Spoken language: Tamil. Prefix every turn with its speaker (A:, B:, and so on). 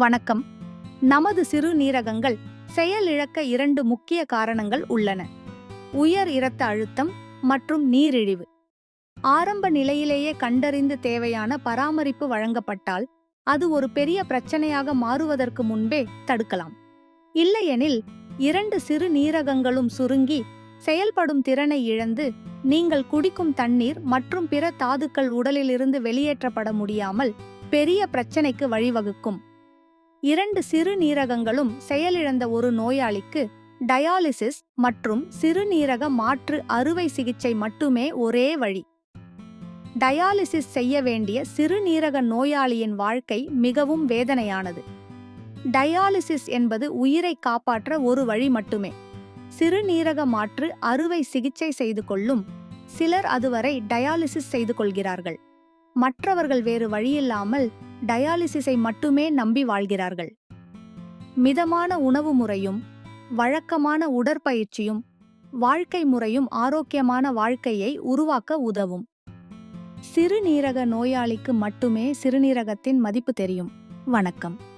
A: வணக்கம். நமது சிறுநீரகங்கள் செயலிழக்க இரண்டு முக்கிய காரணங்கள் உள்ளன. உயர் இரத்த அழுத்தம் மற்றும் நீரிழிவு. ஆரம்ப நிலையிலேயே கண்டறிந்து தேவையான பராமரிப்பு வழங்கப்பட்டால் அது ஒரு பெரிய பிரச்சனையாக மாறுவதற்கு முன்பே தடுக்கலாம். இல்லையெனில் இரண்டு சிறுநீரகங்களும் சுருங்கி செயல்படும் திறனை இழந்து நீங்கள் குடிக்கும் தண்ணீர் மற்றும் பிற தாதுக்கள் உடலிலிருந்து வெளியேற்றப்பட முடியாமல் பெரிய பிரச்சனைக்கு வழிவகுக்கும். இரண்டு சிறுநீரகங்களும் செயலிழந்த ஒரு நோயாளிக்கு டயாலிசிஸ் மற்றும் சிறுநீரக மாற்று அறுவை சிகிச்சை மட்டுமே ஒரே வழி. டயாலிசிஸ் செய்ய வேண்டிய சிறுநீரக நோயாளியின் வாழ்க்கை மிகவும் வேதனையானது. டயாலிசிஸ் என்பது உயிரை காப்பாற்ற ஒரு வழி மட்டுமே. சிறுநீரக மாற்று அறுவை சிகிச்சை செய்து கொள்ளும் சிலர் அதுவரை டயாலிசிஸ் செய்து கொள்கிறார்கள். மற்றவர்கள் வேறு வழியில்லாமல் டயாலிசிஸை மட்டுமே நம்பி வாழ்கிறார்கள். மிதமான உணவு முறையும் வழக்கமான உடற்பயிற்சியும் வாழ்க்கை முறையும் ஆரோக்கியமான வாழ்க்கையை உருவாக்க உதவும். சிறுநீரக நோயாளிக்கு மட்டுமே சிறுநீரகத்தின் மதிப்பு தெரியும். வணக்கம்.